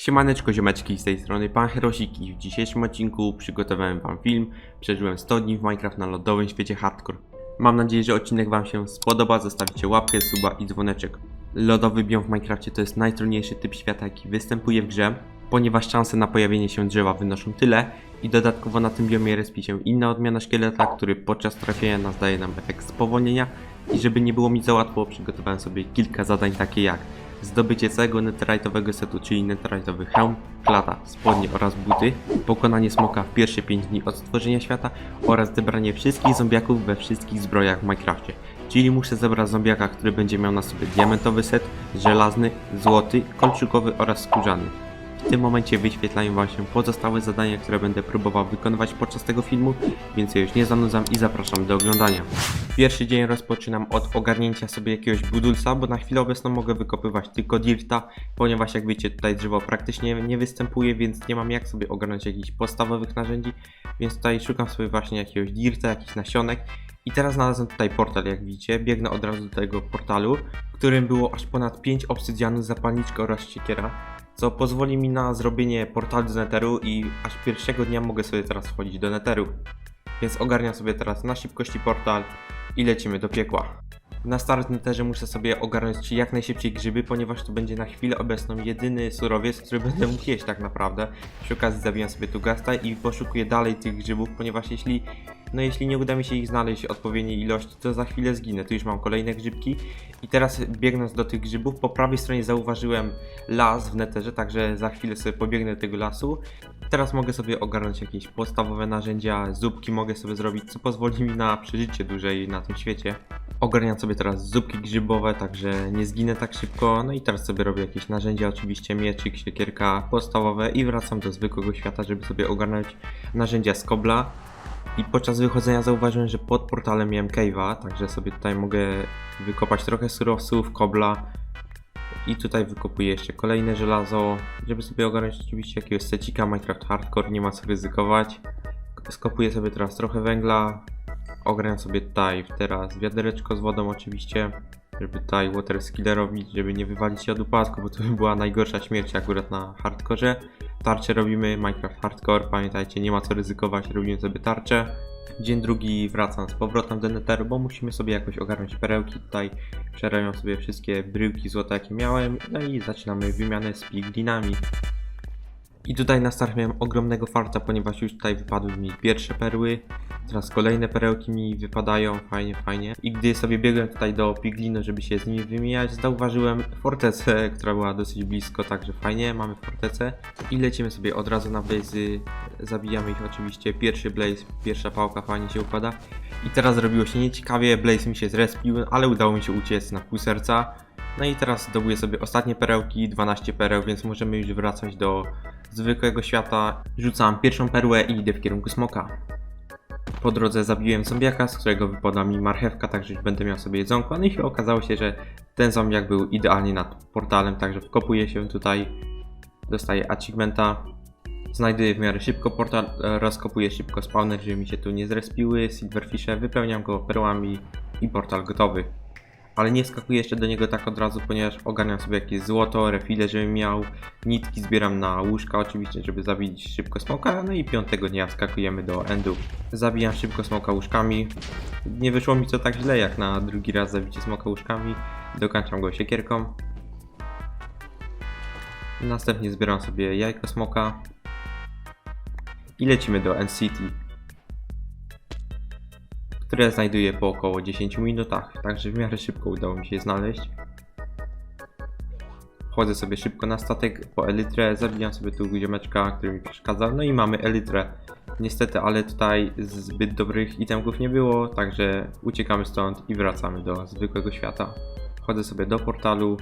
Siemaneczko ziomeczki, z tej strony Pan Herosik w dzisiejszym odcinku przygotowałem Wam film Przeżyłem 100 dni w Minecraft na lodowym świecie hardcore. Mam nadzieję, że odcinek Wam się spodoba, zostawicie łapkę, suba i dzwoneczek. Lodowy biom w Minecrafcie to jest najtrudniejszy typ świata jaki występuje w grze, ponieważ szanse na pojawienie się drzewa wynoszą tyle i dodatkowo na tym biomie respi się inna odmiana szkieleta, który podczas trafienia nas daje nam efekt spowolnienia i żeby nie było mi za łatwo, przygotowałem sobie kilka zadań takie jak zdobycie całego netherite'owego setu, czyli netherite'owy hełm, klata, spodnie oraz buty, pokonanie smoka w pierwsze 5 dni od stworzenia świata oraz zebranie wszystkich zombiaków we wszystkich zbrojach w Minecrafcie. Czyli muszę zebrać zombiaka, który będzie miał na sobie diamentowy set, żelazny, złoty, kolczykowy oraz skórzany. W tym momencie wyświetlają Wam się pozostałe zadania, które będę próbował wykonywać podczas tego filmu, więc już nie zanudzam i zapraszam do oglądania. Pierwszy dzień rozpoczynam od ogarnięcia sobie jakiegoś budulca, bo na chwilę obecną mogę wykopywać tylko dirta, ponieważ jak wiecie tutaj drzewo praktycznie nie występuje, więc nie mam jak sobie ogarnąć jakichś podstawowych narzędzi, więc tutaj szukam sobie właśnie jakiegoś dirta, jakichś nasionek. I teraz znalazłem tutaj portal, jak widzicie, biegnę od razu do tego portalu, w którym było aż ponad 5 obsydianów, zapalniczka oraz siekiera, co pozwoli mi na zrobienie portalu z Netheru i aż pierwszego dnia mogę sobie teraz wchodzić do Netheru. Więc ogarniam sobie teraz na szybkości portal i lecimy do piekła. Na start Netherze muszę sobie ogarnąć jak najszybciej grzyby, ponieważ to będzie na chwilę obecną jedyny surowiec, który będę mógł jeść tak naprawdę. Przy okazji zabijam sobie tu gasta i poszukuję dalej tych grzybów, ponieważ jeśli no jeśli nie uda mi się ich znaleźć odpowiedniej ilości, to za chwilę zginę. Tu już mam kolejne grzybki. I teraz biegnąc do tych grzybów, po prawej stronie zauważyłem las w neterze, także za chwilę sobie pobiegnę do tego lasu. Teraz mogę sobie ogarnąć jakieś podstawowe narzędzia, zupki mogę sobie zrobić, co pozwoli mi na przeżycie dłużej na tym świecie. Ogarniam sobie teraz zupki grzybowe, także nie zginę tak szybko. No i teraz sobie robię jakieś narzędzia, oczywiście mieczyk, siekierka podstawowe i wracam do zwykłego świata, żeby sobie ogarnąć narzędzia z kobla. I podczas wychodzenia zauważyłem, że pod portalem miałem cave'a, także sobie tutaj mogę wykopać trochę surowców, kobla. I tutaj wykopuję jeszcze kolejne żelazo, żeby sobie ogarnąć oczywiście jakiegoś secika Minecraft Hardcore, nie ma co ryzykować. Skopuję sobie teraz trochę węgla, ogarniam sobie tutaj teraz wiadereczko z wodą oczywiście, żeby tutaj water skille robić, żeby nie wywalić się od upadku, bo to by była najgorsza śmierć akurat na hardkorze. Tarcze robimy, Minecraft Hardcore, pamiętajcie, nie ma co ryzykować, robimy sobie tarczę. Dzień drugi wracam z powrotem do Netheru, bo musimy sobie jakoś ogarnąć perełki. Tutaj przerabiam sobie wszystkie bryłki złota, jakie miałem, no i zaczynamy wymianę z piglinami. I tutaj na start miałem ogromnego farta, ponieważ już tutaj wypadły mi pierwsze perły. Teraz kolejne perełki mi wypadają, fajnie, fajnie. I gdy sobie biegłem tutaj do piglinu, żeby się z nimi wymieniać, zauważyłem fortecę, która była dosyć blisko, także fajnie, mamy fortecę. I lecimy sobie od razu na blazy, zabijamy ich oczywiście. Pierwszy blaze, pierwsza pałka fajnie się układa. I teraz zrobiło się nieciekawie, blaze mi się zrespił, ale udało mi się uciec na pół serca. No i teraz zdobuję sobie ostatnie perełki, 12 pereł, więc możemy już wracać do zwykłego świata. Rzucam pierwszą perłę i idę w kierunku smoka. Po drodze zabiłem zombiaka, z którego wypada mi marchewka, także będę miał sobie jedzonko. No i się okazało się, że ten zombiak był idealnie nad portalem, także wkopuję się tutaj, dostaję achievementa. Znajduję w miarę szybko portal, rozkopuję szybko spawner, żeby mi się tu nie zrespiły silverfishe, wypełniam go perłami i portal gotowy. Ale nie wskakuję jeszcze do niego tak od razu, ponieważ ogarniam sobie jakieś złoto, refile, żebym miał, nitki zbieram na łóżka oczywiście, żeby zabić szybko smoka, no i piątego dnia wskakujemy do endu. Zabijam szybko smoka łóżkami. Nie wyszło mi to tak źle jak na drugi raz zabicie smoka łóżkami. Dokańczam go siekierką. Następnie zbieram sobie jajko smoka. I lecimy do End City które znajduję po około 10 minutach, także w miarę szybko udało mi się je znaleźć. Wchodzę sobie szybko na statek po elytrę, zabijam sobie tu ziomeczka, który mi przeszkadza, no i mamy elytrę. Niestety, ale tutaj zbyt dobrych itemków nie było, także uciekamy stąd i wracamy do zwykłego świata. Wchodzę sobie do portalu,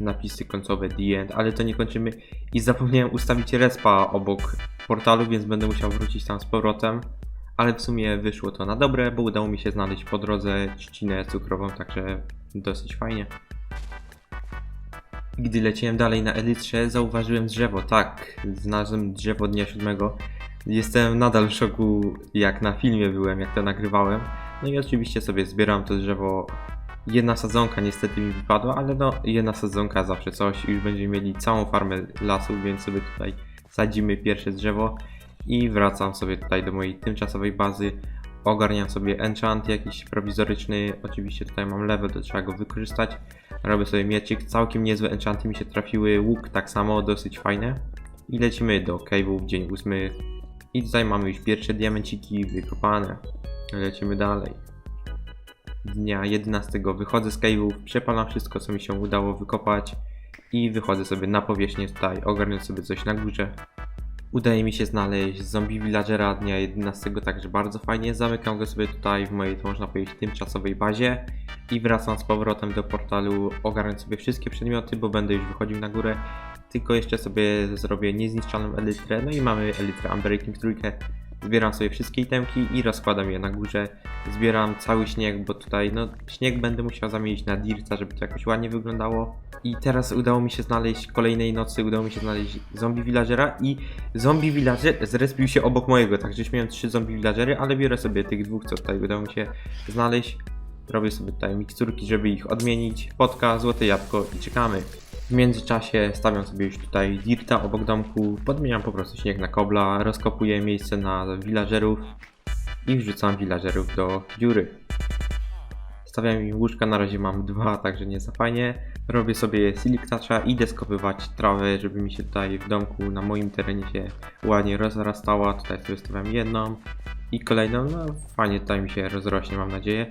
napisy końcowe The End, ale to nie kończymy i zapomniałem ustawić respa obok portalu, więc będę musiał wrócić tam z powrotem ale w sumie wyszło to na dobre, bo udało mi się znaleźć po drodze trzcinę cukrową, także dosyć fajnie. Gdy leciałem dalej na Elytrze, zauważyłem drzewo. Tak, znalazłem drzewo dnia siódmego. Jestem nadal w szoku, jak na filmie byłem, jak to nagrywałem. No i oczywiście sobie zbieram to drzewo Jedna sadzonka niestety mi wypadła, ale no jedna sadzonka zawsze coś. Już będziemy mieli całą farmę lasów, więc sobie tutaj sadzimy pierwsze drzewo i wracam sobie tutaj do mojej tymczasowej bazy. Ogarniam sobie enchant jakiś prowizoryczny. Oczywiście tutaj mam level, to trzeba go wykorzystać. Robię sobie miecik. Całkiem niezłe enchanty mi się trafiły. Łuk tak samo, dosyć fajne. I lecimy do cave'ów, dzień ósmy. I tutaj mamy już pierwsze diamenciki wykopane. Lecimy dalej. Dnia 11 wychodzę z cave'ów, przepalam wszystko co mi się udało wykopać i wychodzę sobie na powierzchnię tutaj, ogarnę sobie coś na górze. Udaje mi się znaleźć zombie villagera dnia 11, także bardzo fajnie. Zamykam go sobie tutaj w mojej, można powiedzieć, tymczasowej bazie i wracam z powrotem do portalu, ogarnę sobie wszystkie przedmioty, bo będę już wychodził na górę. Tylko jeszcze sobie zrobię niezniszczalną elytrę, no i mamy elytrę Unbreaking trójkę. Zbieram sobie wszystkie itemki i rozkładam je na górze. Zbieram cały śnieg, bo tutaj no śnieg będę musiał zamienić na dirta, żeby to jakoś ładnie wyglądało. I teraz udało mi się znaleźć kolejnej nocy, udało mi się znaleźć zombie villagera i zombie villager zrespił się obok mojego, także miałem trzy zombie villagery, ale biorę sobie tych dwóch, co tutaj udało mi się znaleźć. Robię sobie tutaj miksturki, żeby ich odmienić. Potka, złote jabłko i czekamy. W międzyczasie stawiam sobie już tutaj dirta obok domku, podmieniam po prostu śnieg na kobla, rozkopuję miejsce na villagerów i wrzucam villagerów do dziury. Stawiam im łóżka, na razie mam dwa, także nie za fajnie. Robię sobie siliktacza, idę skopywać trawę, żeby mi się tutaj w domku na moim terenie się ładnie rozrastała. Tutaj sobie stawiam jedną i kolejną, no fajnie tutaj mi się rozrośnie mam nadzieję.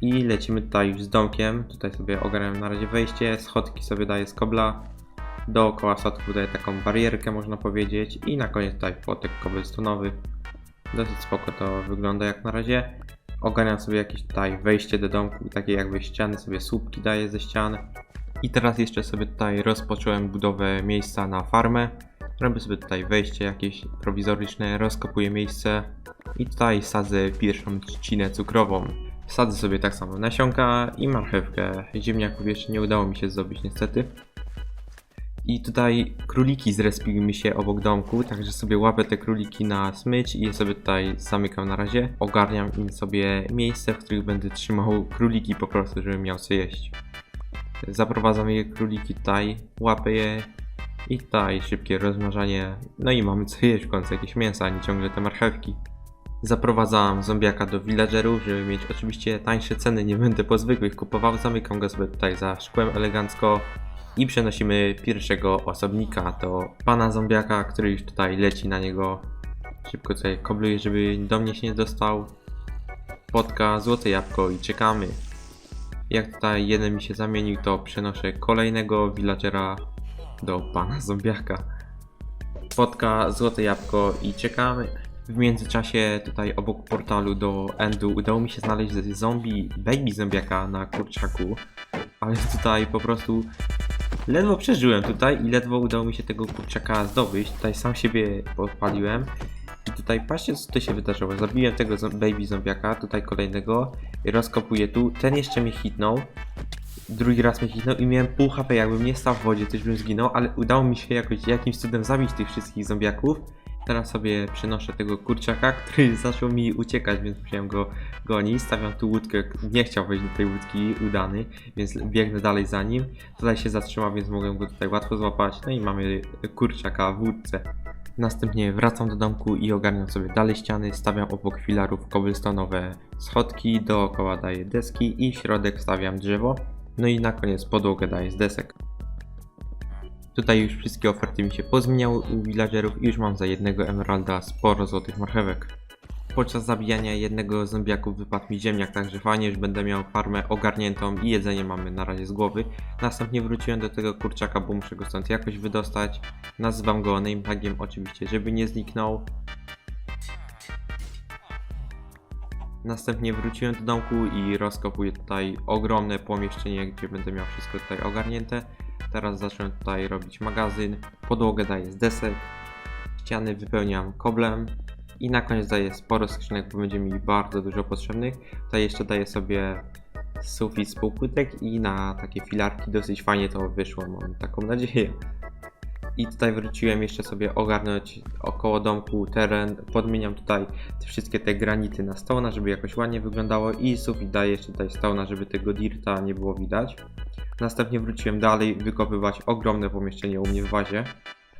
I lecimy tutaj już z domkiem, tutaj sobie ogarniam na razie wejście, schodki sobie daję z kobla. Dookoła schodków daję taką barierkę można powiedzieć i na koniec tutaj płotek cobblestone'owy. Dosyć spoko to wygląda jak na razie. Ogarniam sobie jakieś tutaj wejście do domku, takie jakby ściany, sobie słupki daję ze ścian. I teraz jeszcze sobie tutaj rozpocząłem budowę miejsca na farmę. Robię sobie tutaj wejście jakieś prowizoryczne, rozkopuję miejsce i tutaj sadzę pierwszą trzcinę cukrową. Sadzę sobie tak samo nasionka i marchewkę. Ziemniaków jeszcze nie udało mi się zdobyć niestety. I tutaj króliki zrespiły mi się obok domku, także sobie łapę te króliki na smycz i je sobie tutaj zamykam na razie. Ogarniam im sobie miejsce, w których będę trzymał króliki po prostu, żebym miał co jeść. Zaprowadzam je króliki tutaj, łapę je i tutaj szybkie rozmnażanie. No i mamy co jeść w końcu, jakieś mięsa, a nie ciągle te marchewki. Zaprowadzam zombiaka do villagerów, żeby mieć oczywiście tańsze ceny, nie będę po zwykłych kupował. Zamykam go sobie tutaj za szkłem elegancko i przenosimy pierwszego osobnika do pana zombiaka, który już tutaj leci na niego. Szybko tutaj kobluję, żeby do mnie się nie dostał. Potka, złote jabłko i czekamy. Jak tutaj jeden mi się zamienił, to przenoszę kolejnego villagera do pana zombiaka. Potka, złote jabłko i czekamy. W międzyczasie tutaj obok portalu do Endu udało mi się znaleźć zombie, baby zombiaka na kurczaku, ale tutaj po prostu ledwo przeżyłem tutaj i ledwo udało mi się tego kurczaka zdobyć. Tutaj sam siebie podpaliłem i tutaj patrzcie co tutaj się wydarzyło. Zabiłem tego baby zombiaka, tutaj kolejnego rozkopuję tu. Ten jeszcze mnie hitnął. Drugi raz mnie hitnął i miałem pół HP, jakbym nie stał w wodzie, też bym zginął, ale udało mi się jakoś jakimś cudem zabić tych wszystkich zombiaków. Teraz sobie przenoszę tego kurczaka, który zaczął mi uciekać, więc musiałem go gonić. Stawiam tu łódkę, nie chciał wejść do tej łódki, udany, więc biegnę dalej za nim. Tutaj się zatrzymał, więc mogłem go tutaj łatwo złapać. No i mamy kurczaka w łódce. Następnie wracam do domku i ogarniam sobie dalej ściany, stawiam obok filarów cobblestone'owe schodki, dookoła daję deski i w środek stawiam drzewo. No i na koniec podłogę daję z desek. Tutaj już wszystkie oferty mi się pozmieniały u villagerów i już mam za jednego emeralda sporo złotych marchewek. Podczas zabijania jednego z zombiaków wypadł mi ziemniak, także fajnie, już będę miał farmę ogarniętą i jedzenie mamy na razie z głowy. Następnie wróciłem do tego kurczaka, bo muszę go stąd jakoś wydostać. Nazywam go nametagiem oczywiście, żeby nie zniknął. Następnie wróciłem do domku i rozkopuję tutaj ogromne pomieszczenie, gdzie będę miał wszystko tutaj ogarnięte. Teraz zacznę tutaj robić magazyn, podłogę daję z desek, ściany wypełniam koblem i na koniec daję sporo skrzynek, bo będzie mi bardzo dużo potrzebnych. Tutaj jeszcze daję sobie sufit z półpłytek i na takie filarki dosyć fajnie to wyszło, mam taką nadzieję. I tutaj wróciłem jeszcze sobie ogarnąć około domku teren. Podmieniam tutaj te wszystkie te granity na stona, żeby jakoś ładnie wyglądało i sufit daję jeszcze tutaj stona, żeby tego dirta nie było widać. Następnie wróciłem dalej wykopywać ogromne pomieszczenie u mnie w bazie.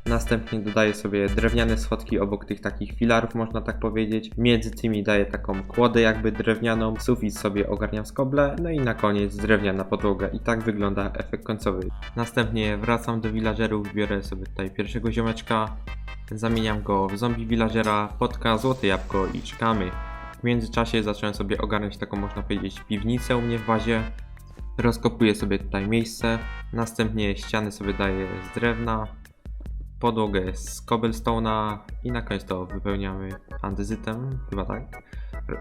Następnie dodaję sobie drewniane schodki obok tych takich filarów, można tak powiedzieć. Między tymi daję taką kłodę jakby drewnianą, sufit sobie ogarniam z koble, no i na koniec drewniana podłoga. I tak wygląda efekt końcowy. Następnie wracam do villagerów, biorę sobie tutaj pierwszego ziomeczka, zamieniam go w zombie villagera, potka, złote jabłko i czekamy. W międzyczasie zacząłem sobie ogarnąć taką, można powiedzieć, piwnicę u mnie w bazie. Rozkopuję sobie tutaj miejsce, następnie ściany sobie daję z drewna, podłogę z cobblestone'a i na koniec to wypełniamy andezytem, chyba tak.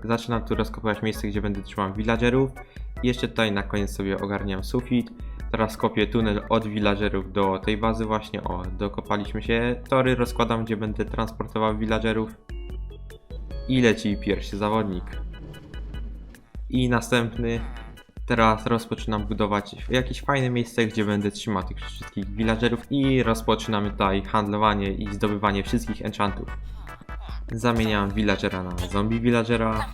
Zaczynam tu rozkopywać miejsce, gdzie będę trzymał villagerów i jeszcze tutaj na koniec sobie ogarniam sufit. Teraz kopię tunel od villagerów do tej bazy właśnie, o, dokopaliśmy się. Tory rozkładam, gdzie będę transportował villagerów. I leci pierwszy zawodnik. I następny. Teraz rozpoczynam budować jakieś fajne miejsce, gdzie będę trzymał tych wszystkich villagerów i rozpoczynamy tutaj handlowanie i zdobywanie wszystkich enchantów. Zamieniam villagera na zombie villagera.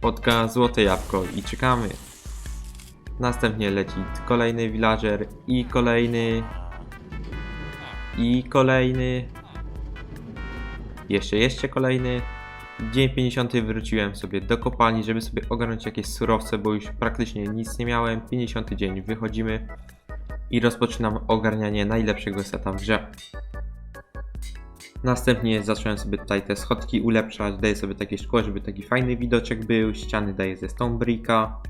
Potka złote jabłko i czekamy. Następnie leci kolejny villager i kolejny i kolejny jeszcze jeszcze kolejny Dzień 50 wróciłem sobie do kopalni, żeby sobie ogarnąć jakieś surowce, bo już praktycznie nic nie miałem. 50 dzień wychodzimy i rozpoczynam ogarnianie najlepszego seta w grze. Następnie zacząłem sobie tutaj te schodki ulepszać, daję sobie takie szkło, żeby taki fajny widoczek był, ściany daję ze stone bricka.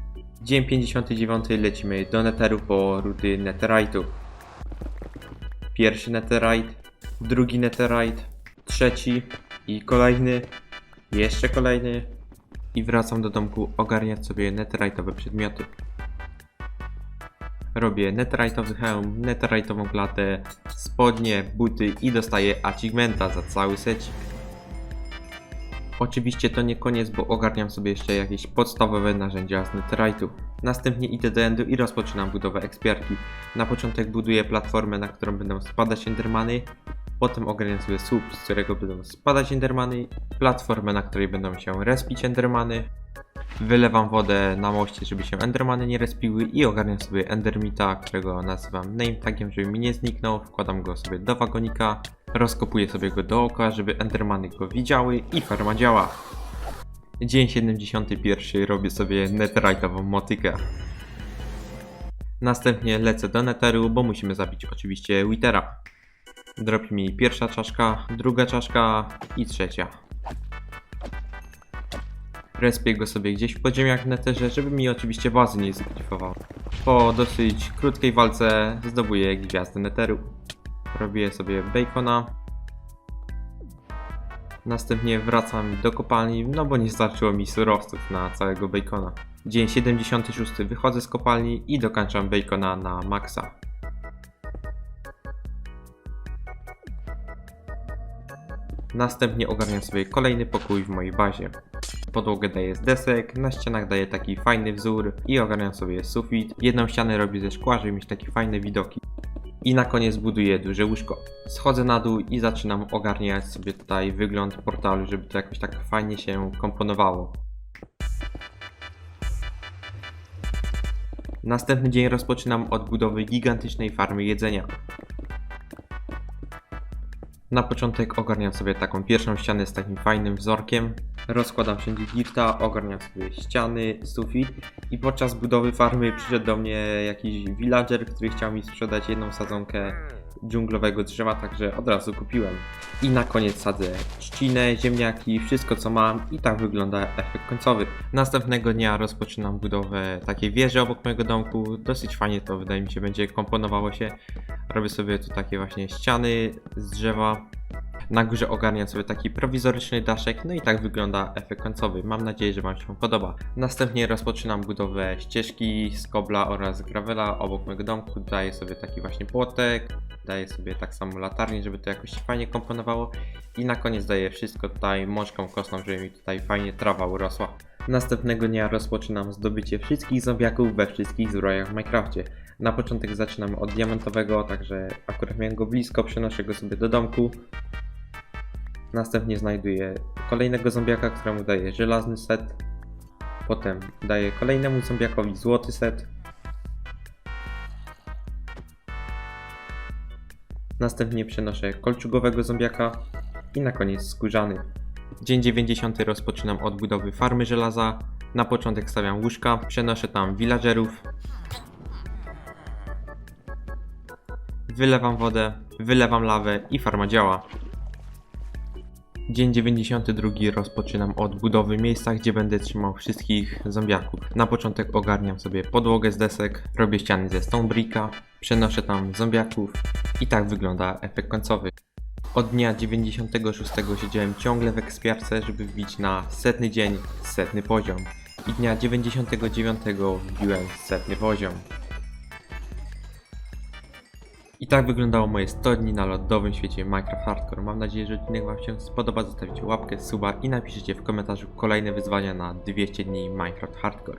Dzień 59 lecimy do netheru po rudy netherite'u. Pierwszy netherite, drugi netherite, trzeci i kolejny, jeszcze kolejny i wracam do domku ogarniać sobie netherite'owe przedmioty. Robię netherite'owy hełm, netherite'ową klatę, spodnie, buty i dostaję achievementa za cały secik. Oczywiście to nie koniec, bo ogarniam sobie jeszcze jakieś podstawowe narzędzia z netherite'u. Następnie idę do endu i rozpoczynam budowę ekspiarki. Na początek buduję platformę, na którą będą spadać endermany, Potem sobie słup, z którego będą spadać endermany, platformę, na której będą się respić endermany. Wylewam wodę na moście, żeby się endermany nie respiły i ogarniam sobie endermita, którego nazywam name tagiem, żeby mi nie zniknął. Wkładam go sobie do wagonika, rozkopuję sobie go dookoła, żeby endermany go widziały i farma działa. Dzień 71 robię sobie netherite'ową motykę. Następnie lecę do netheru, bo musimy zabić oczywiście Withera. Dropi mi pierwsza czaszka, druga czaszka i trzecia. Respię go sobie gdzieś w podziemiach w netherze, żeby mi oczywiście bazy nie zgrifował. Po dosyć krótkiej walce zdobuję gwiazdę netheru. Robię sobie bacona. Następnie wracam do kopalni, no bo nie starczyło mi surowców na całego bacona. Dzień 76 wychodzę z kopalni i dokończam bacona na maksa. Następnie ogarniam sobie kolejny pokój w mojej bazie. Podłogę daję z desek, na ścianach daję taki fajny wzór i ogarniam sobie sufit. Jedną ścianę robię ze szkła, żeby mieć takie fajne widoki. I na koniec buduję duże łóżko. Schodzę na dół i zaczynam ogarniać sobie tutaj wygląd portalu, żeby to jakoś tak fajnie się komponowało. Następny dzień rozpoczynam od budowy gigantycznej farmy jedzenia. Na początek ogarniam sobie taką pierwszą ścianę z takim fajnym wzorkiem. Rozkładam wszędzie dirta, ogarniam sobie ściany, sufit i podczas budowy farmy przyszedł do mnie jakiś villager, który chciał mi sprzedać jedną sadzonkę dżunglowego drzewa, także od razu kupiłem. I na koniec sadzę trzcinę, ziemniaki, wszystko co mam i tak wygląda efekt końcowy. Następnego dnia rozpoczynam budowę takiej wieży obok mojego domku. Dosyć fajnie to wydaje mi się będzie komponowało się. Robię sobie tu takie właśnie ściany z drzewa. Na górze ogarniam sobie taki prowizoryczny daszek, no i tak wygląda efekt końcowy. Mam nadzieję, że Wam się podoba. Następnie rozpoczynam budowę ścieżki z kobla oraz gravela obok mojego domku. Daję sobie taki właśnie płotek, daję sobie tak samo latarnię, żeby to jakoś fajnie komponowało. I na koniec daję wszystko tutaj mączką kostną, żeby mi tutaj fajnie trawa urosła. Następnego dnia rozpoczynam zdobycie wszystkich zombiaków we wszystkich zbrojach w Minecrafcie. Na początek zaczynam od diamentowego, także akurat miałem go blisko, przenoszę go sobie do domku. Następnie znajduję kolejnego zombiaka, któremu daję żelazny set. Potem daję kolejnemu zombiakowi złoty set. Następnie przenoszę kolczugowego zombiaka i na koniec skórzany. Dzień 90 rozpoczynam od budowy farmy żelaza. Na początek stawiam łóżka, przenoszę tam villagerów. Wylewam wodę, wylewam lawę i farma działa. Dzień 92 rozpoczynam od budowy miejsca, gdzie będę trzymał wszystkich zombiaków. Na początek ogarniam sobie podłogę z desek, robię ściany ze stone przenoszę tam zombiaków i tak wygląda efekt końcowy. Od dnia 96 siedziałem ciągle w ekspiarce, żeby wbić na setny dzień, setny poziom. I dnia 99 wbiłem setny poziom. I tak wyglądało moje 100 dni na lodowym świecie Minecraft Hardcore. Mam nadzieję, że odcinek Wam się spodoba. Zostawicie łapkę, suba i napiszcie w komentarzu kolejne wyzwania na 200 dni Minecraft Hardcore.